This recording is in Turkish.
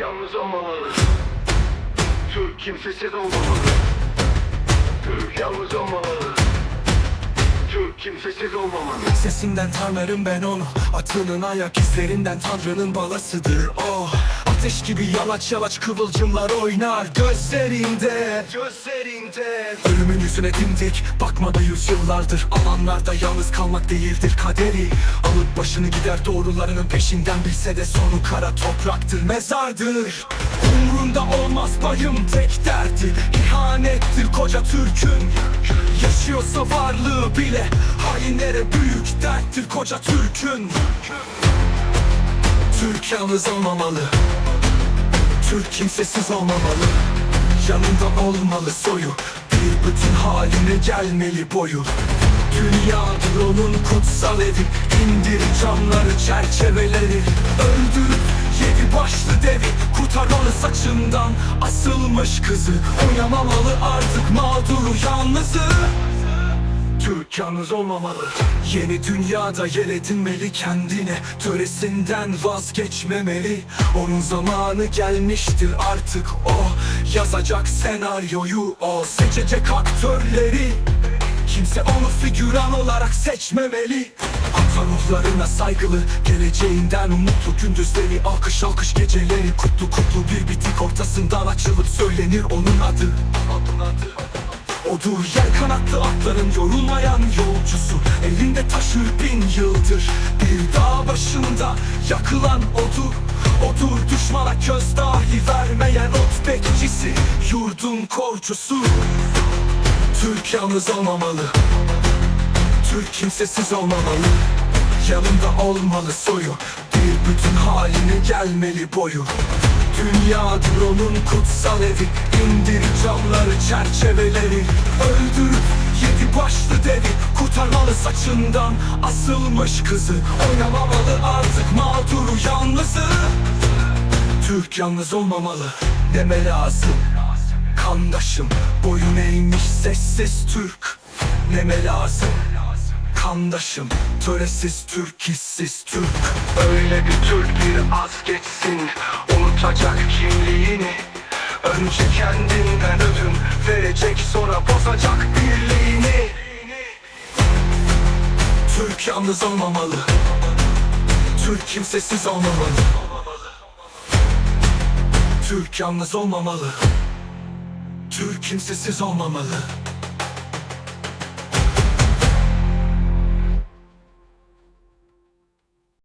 Yalnız olmamalı Türk kimsesiz olmamalı Türk yalnız olmamalı Türk kimsesiz olmamalı Sesinden tanırım ben onu. Atının ayak izlerinden tanrının balasıdır. O Ateş gibi yalaç yalaç kıvılcımlar oynar Gözlerinde. Gözlerinde. Ölümün yüzüne dimdik Bakmada yüzyıllardır. Alanlarda yalnız kalmak değildir kaderi. Alıp başını gider doğrularının peşinden Bilse de sonu kara topraktır mezardır. Umrunda olmaz payım tek derdi. İhanettir koca Türk'ün. Yaşıyorsa varlığı bile Hainlere büyük derttir koca Türk'ün. Türk yalnız olmamalı Türk kimsesiz olmamalı. Yanında olmalı soyu. Bir bütün haline gelmeli boyu. Dünyadır onun kutsal evi. İndir camları çerçeveleri. Öldürüp yedi başlı devi. Kurtar onu saçından asılmış kızı. Oynamamalı artık mağduru yalnızı Türk yalnız olmamalı. Yeni dünyada yer edinmeli kendine. Töresinden vazgeçmemeli. Onun zamanı gelmiştir artık o. Yazacak senaryoyu o. Seçecek aktörleri. Kimse onu figüran olarak seçmemeli. Ata saygılı Geleceğinden umutlu gündüzleri Alkış alkış geceleri Kutlu kutlu bir bitik ortasından açılıp söylenir onun adı. Onun adı Odur yer kanatlı atların yorulmayan yolcusu. Elinde taşır bin yıldır Bir dağ başında yakılan odur Odur düşmana köz dahi vermeyen ot bekçisi Yurdun korcusu. Türk yalnız olmamalı Türk kimsesiz olmamalı. Yanında olmalı soyu Bir bütün haline gelmeli boyu Dünyadır onun kutsal evi. İndir camları çerçeveleri. Öldürüp yedi başlı devi. Kurtarmalı saçından asılmış kızı. Oynamamalı artık mağduru yalnızı. Türk yalnız olmamalı deme lazım. Kandaşım boyun eğmiş sessiz Türk. Neme lazım Kandaşım töresiz Türk hissiz Türk. Öyle bir Türk bir az geçsin Unutacak kimliğini Önce kendinden ödün. Verecek sonra bozacak birliğini. Türk yalnız olmamalı. Türk kimsesiz olmamalı. Türk yalnız olmamalı. Türk kimsesiz olmamalı